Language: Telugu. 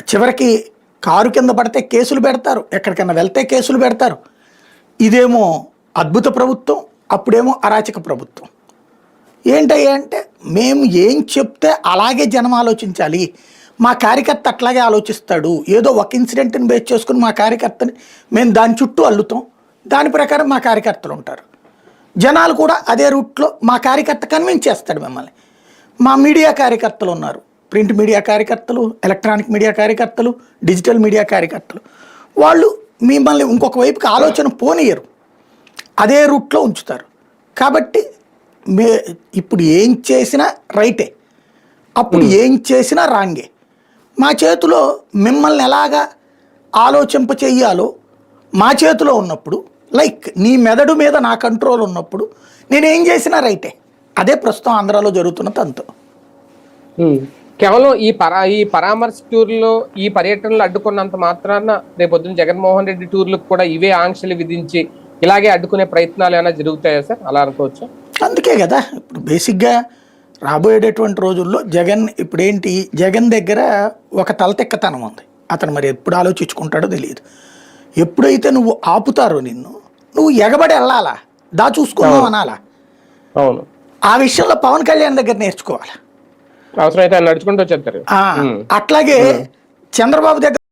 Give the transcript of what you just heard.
చివరికి కారు కింద పడితే కేసులు పెడతారు. ఎక్కడికైనా వెళ్తే కేసులు పెడతారు. ఇదేమో అద్భుత ప్రభుత్వం అప్పుడేమో అరాచక ప్రభుత్వం. ఏంటయ్యా అంటే మేము ఏం చెప్తే అలాగే జనం ఆలోచించాలి. మా కార్యకర్త అట్లాగే ఆలోచిస్తాడు. ఏదో ఒక ఇన్సిడెంట్ని బేస్ చేసుకుని మా కార్యకర్తని మేము దాని చుట్టూ అల్లుతాం. దాని ప్రకారం మా కార్యకర్తలు ఉంటారు. జనాలు కూడా అదే రూట్లో మా కార్యకర్త కన్విన్స్ చేస్తాడు మిమ్మల్ని. మా మీడియా కార్యకర్తలు ఉన్నారు. ప్రింట్ మీడియా కార్యకర్తలు ఎలక్ట్రానిక్ మీడియా కార్యకర్తలు డిజిటల్ మీడియా కార్యకర్తలు. వాళ్ళు మిమ్మల్ని ఇంకొక వైపుకి ఆలోచన పోనీయరు. అదే రూట్లో ఉంచుతారు. కాబట్టి మే ఇప్పుడు ఏం చేసినా రైటే. అప్పుడు ఏం చేసినా రాంగే. మా చేతిలో మిమ్మల్ని ఎలాగా ఆలోచింప చెయ్యాలో మా చేతిలో ఉన్నప్పుడు లైక్ నీ మెదడు మీద నా కంట్రోల్ ఉన్నప్పుడు నేనేం చేసినా రైటే. అదే ప్రస్తుతం ఆంధ్రాలో జరుగుతున్న తంతు. కేవలం ఈ పరా ఈ పరామర్శ టూర్లో ఈ పర్యటనలు అడ్డుకున్నంత మాత్రాన రేపొద్దున జగన్మోహన్ రెడ్డి టూర్లకు కూడా ఇవే ఆంక్షలు విధించి ఇలాగే అడ్డుకునే ప్రయత్నాలు ఏమైనా జరుగుతాయా సార్? అలా అనుకోవచ్చు? అందుకే కదా ఇప్పుడు బేసిక్గా రాబోయేటటువంటి రోజుల్లో జగన్ ఇప్పుడేంటి జగన్ దగ్గర ఒక తలతెక్కతనం ఉంది. అతను మరి ఎప్పుడు ఆలోచించుకుంటాడో తెలియదు. ఎప్పుడైతే నువ్వు ఆపుతారో నిన్ను నువ్వు ఎగబడి వెళ్ళాలా? దా చూసుకుందాం అనాలా? అవును. ఆ విషయంలో పవన్ కళ్యాణ్ దగ్గర నేర్చుకోవాలి? అవసరమైతే ఆయన నడుచుకుంటూ వచ్చేస్తారు. ఆ, అట్లాగే చంద్రబాబు దగ్గర